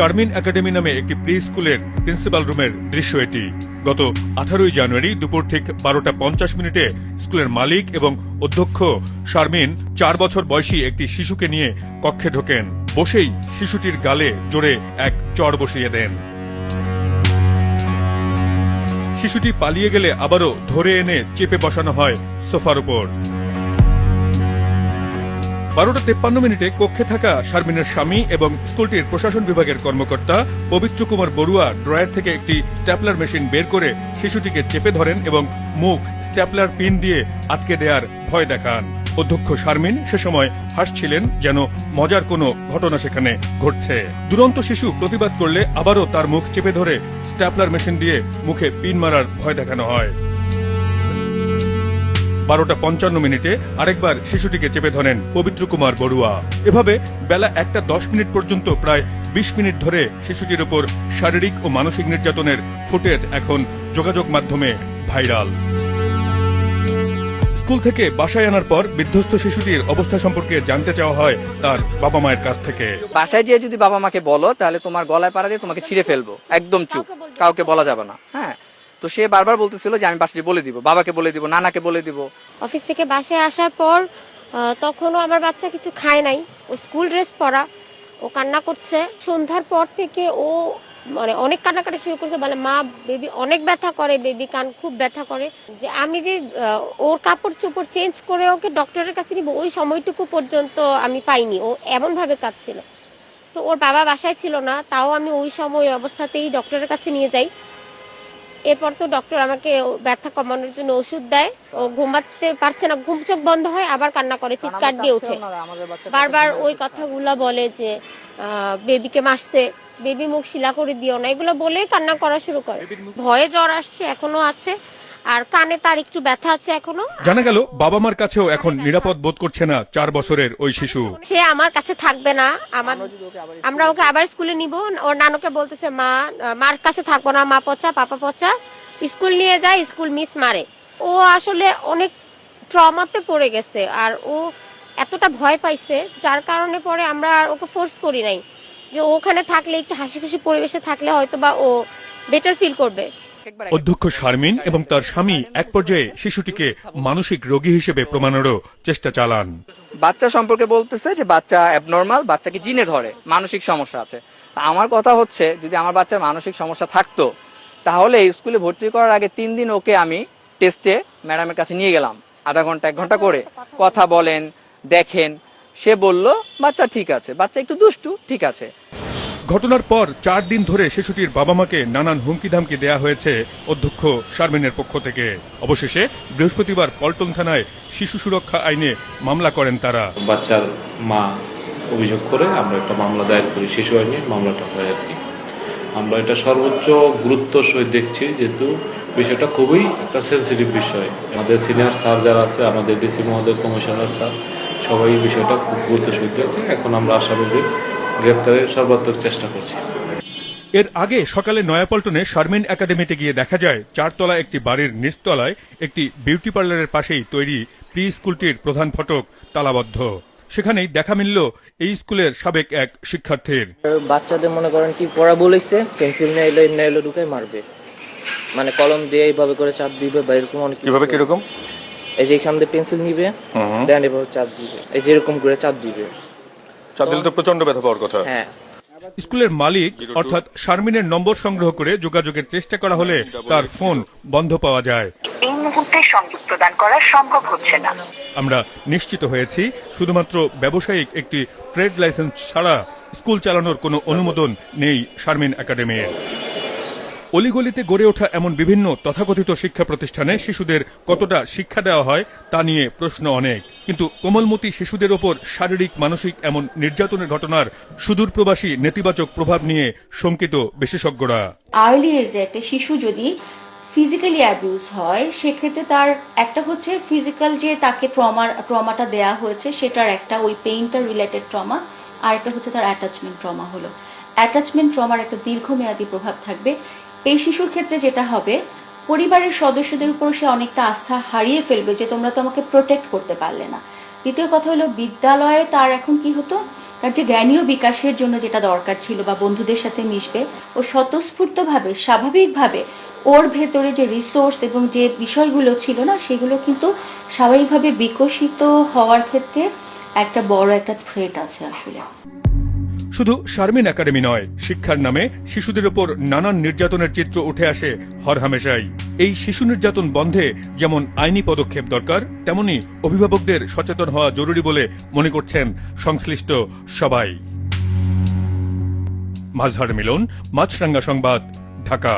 Sharmin academy নামে একটি pre স্কুলের প্রিন্সিপাল রুমের দৃশ্য এটি। গত আঠারোই জানুয়ারি দুপুর ঠিক বারোটা পঞ্চাশ মিনিটে স্কুলের মালিক এবং অধ্যক্ষ শারমিন চার বছর বয়সী একটি শিশুকে নিয়ে কক্ষে ঢোকেন। বসেই শিশুটির গালে জোরে এক চর বসিয়ে দেন। শিশুটি পালিয়ে গেলে আবারও ধরে এনে চেপে বসানো হয় সোফার উপর। বারোটা তেপ্পান্ন মিনিটে কক্ষে থাকা শারমিনের স্বামী এবং স্কুলটির প্রশাসন বিভাগের কর্মকর্তা পবিত্র কুমার বড়ুয়া ড্রয়ার থেকে একটি স্ট্যাপলার মেশিন বের করে শিশুটিকে চেপে ধরেন এবং মুখ স্ট্যাপলার পিন দিয়ে আটকে দেয়ার ভয় দেখান। অধ্যক্ষ শারমিন সে সময় হাসছিলেন যেন মজার কোনো ঘটনা সেখানে ঘটছে। দুরন্ত শিশু প্রতিবাদ করলে আবারও তার মুখ চেপে ধরে স্ট্যাপলার মেশিন দিয়ে মুখে পিন মারার ভয় দেখানো হয়। বারোটা পঞ্চান্ন মিনিটে আরেকবার শিশুটিকে চেপে ধরেন পবিত্র কুমার বড়ুয়া। এভাবে বেলা একটা দশ মিনিট পর্যন্ত প্রায় বিশ মিনিট ধরে শিশুটির উপর শারীরিক ও মানসিক নির্যাতনের ফুটেজ এখন যোগাযোগ মাধ্যমে ভাইরাল। স্কুল থেকে বাসায় আনার পর বিধ্বস্ত শিশুটির অবস্থা সম্পর্কে জানতে চাওয়া হয় তার বাবা মায়ের কাছ থেকে। বাসায় যেয়ে যদি বাবা মাকে বলো তাহলে তোমার গলায় পাড়া দিয়ে তোমাকে ছিঁড়ে ফেলব। একদম চুপ। কাউকে বলা যাবে না। হ্যাঁ তো সে বারবার বলতেছিল যে আমি বাসায় বলে দিব, বাবাকে বলে দিব, নানাকে বলে দিব। অফিস থেকে বাসায় আসার পর তখনও আমার বাচ্চা কিছু খায় নাই। ও স্কুল ড্রেস পরা, ও কান্না করছে। সন্ধ্যার পর থেকে ও মানে অনেক কান্নাকাটি শুরু করছে। বলে, মা, বেবি অনেক ব্যথা করে, বেবি কান খুব ব্যথা করে। যে আমি যে ওর কাপড় চোপড় চেঞ্জ করে ওকে ডক্টরের কাছে নিব, ওই সময়টুকু পর্যন্ত আমি পাইনি। ও এমনভাবে কাঁদছিল। তো ওর বাবা বাসায় ছিল না, তাও আমি ওই সময় অবস্থাতেই ডক্টরের কাছে নিয়ে যাই। এরপর তো ডক্টর আমাকে ব্যথা কমানোর জন্য ওষুধ দেয়। ও ঘুমাতে পারছে না ঘুম চোখ বন্ধ হয় আবার কান্না করে চিৎকার দিয়ে ওঠে। বারবার ওই কথাগুলো বলে যে বেবিকে মারছে বেবি মুখ শিলা করে দিও না এগুলো বলে কান্না করা শুরু করে। ভয়ে জ্বর আসছে এখনও আছে। আর কানে তার একটু ব্যথা আছে এখনও? জানা গেল বাবা মার কাছেও এখন নিরাপদ বোধ করছে না চার বছরের ওই শিশু। সে আমার কাছে থাকবে না। আমার আমরা ওকে আবার স্কুলে নিব। ওর নানুকে বলতেছে মা মার কাছে থাকব না। মা পচা পাপা পচা। স্কুল নিয়ে যায় স্কুল মিস মারে। ও আসলে অনেক ট্রমাতে পড়ে গেছে। আর ও এতটা ভয় পাইছে যার কারণে পরে আমরা আর ওকে ফোর্স করি নাই। যে ওখানে থাকলে একটু হাসি খুশি পরিবেশে থাকলে হয়তো বা ও বেটার ফিল করবে। অধ্যক্ষ শারমিন এবং তার স্বামী এক পর্যায়ে শিশুটিকে মানসিক রোগী হিসেবে প্রমাণেরও চেষ্টা চালান। বাচ্চা সম্পর্কে বলতেছে যে বাচ্চা অ্যাবনর্মাল বাচ্চাকে জিনে ধরে মানসিক সমস্যা আছে। আমার কথা হচ্ছে যদি আমার বাচ্চার মানসিক সমস্যা থাকতো তাহলে স্কুলে ভর্তি করার আগে তিন দিন ওকে আমি টেস্টে ম্যাডামের কাছে নিয়ে গেলাম। আধা ঘণ্টা এক ঘণ্টা করে কথা বলেন দেখেন। সে বলল বাচ্চা ঠিক আছে বাচ্চা একটু দুষ্টু ঠিক আছে। ঘটনার পর চার দিন ধরে শিশুটির বাবা মাকে নানান হুমকি ধামকি দেয়া হয়েছে অধ্যক্ষ শারমিনের পক্ষ থেকে। অবশেষে বৃহস্পতিবার পল্টন থানায় শিশু সুরক্ষা আইনে মামলা করেন তারা। বাচ্চার মা অভিযোগ করে আমরা একটা মামলা দায়ের করি শিশু আইনে, মামলাটা হয় আর কি। আমরা এটা সর্বোচ্চ গুরুত্ব সহিত দেখছি, যেহেতু বিষয়টা খুবই একটা সেন্সিটিভ বিষয়। আমাদের সিনিয়র স্যার যারা আছে, আমাদের ডিসি মহোদয় কমিশনার স্যার সবাই বিষয়টা খুব গুরুত্ব সহিত দেখছে। এখন আমরা আসামিদের গ্রেপ্তারের সর্বাত্মক চেষ্টা করছি। এর আগে সকালে নয়াপল্টনে শারমিন একাডেমিতে গিয়ে দেখা যায় চারতলা একটি বাড়ির নিচতলায় একটি বিউটি পার্লারের পাশেই তৈরি প্রি স্কুলটির প্রধান ফটক তালাবদ্ধ। সেখানেই দেখা মিলল এই স্কুলের সাবেক এক শিক্ষার্থীর। বাচ্চাদের মনে করেন কি পড়া বলেছে পেন্সিল নিয়ে এলো ঢুকে মারবে। মানে কলম দিয়ে এইভাবে করে চাপ দিবে বা এরকম অনেক কীভাবে কীরকম? এই যে এখান দিয়ে পেন্সিল নিবে দেন এভাবে চাপ দিবে। এই যেরকম করে চাপ দিবে। চাপ দিলে তো প্রচণ্ড ব্যথা পাওয়ার কথা। হ্যাঁ। স্কুলের মালিক অর্থাৎ শারমিনের নম্বর সংগ্রহ করে যোগাযোগের চেষ্টা করা হলে তার ফোন বন্ধ পাওয়া যায়। এই মুহূর্তে সংযোগ প্রদান করা সম্ভব হচ্ছে না। আমরা নিশ্চিত হয়েছি শুধুমাত্র ব্যবসায়িক একটি ট্রেড লাইসেন্স ছাড়া স্কুল চালানোর কোনো অনুমোদন নেই শারমিন একাডেমির। অলিগলিতে গড়ে ওঠা এমন বিভিন্ন তথাকথিত শিক্ষা প্রতিষ্ঠানে শিশুদের কতটা শিক্ষা দেওয়া হয় তা নিয়ে প্রশ্ন অনেক। কিন্তু কোমলমতি শিশুদের ওপর শারীরিক, মানসিক এমন নির্যাতনের ঘটনার সুদূর প্রবাসী নেতিবাচক প্রভাব নিয়ে শঙ্কিত বিশেষজ্ঞরা। আর্লি একটা শিশু যদি ফিজিক্যালি অ্যাবিউজ হয়, সেক্ষেত্রে তার একটা হচ্ছে ফিজিক্যাল যে তাকে ট্রমার ট্রমাটা দেয়া হয়েছে, সেটার একটা ওই পেইনটা রিলেটেড ট্রমা আর একটা হচ্ছে তার অ্যাটাচমেন্ট ট্রমা হলো। অ্যাটাচমেন্ট ট্রমার একটা দীর্ঘমেয়াদী প্রভাব থাকবে। এই শিশুর ক্ষেত্রে যেটা হবে, পরিবারের সদস্যদের উপর সে অনেকটা আস্থা হারিয়ে ফেলবে যে তোমরা তো আমাকে প্রোটেক্ট করতে পারলে না। দ্বিতীয় কথা হলো, বিদ্যালয়ে তার এখন কি হতো? তার যে জ্ঞানীয় বিকাশের জন্য যেটা দরকার ছিল বা বন্ধুদের সাথে মিশবে, ও স্বতঃস্ফূর্তভাবে, স্বাভাবিকভাবে ওর ভেতরে যে রিসোর্স এবং যে বিষয়গুলো ছিল না, সেগুলো কিন্তু স্বাভাবিকভাবে বিকশিত হওয়ার ক্ষেত্রে একটা বড় একটা থ্রেট আছে আসলে। শুধু শারমিন একাডেমি নয়, শিক্ষার নামে শিশুদের উপর নানান নির্যাতনের চিত্র উঠে আসে হরহামেশাই এই শিশু নির্যাতন বন্ধে যেমন আইনি পদক্ষেপ দরকার, তেমনি অভিভাবকদের সচেতন হওয়া জরুরি বলে মনে করছেন সংশ্লিষ্ট সবাই। মাঝহার মিলন, মাছরাঙ্গা সংবাদ, ঢাকা।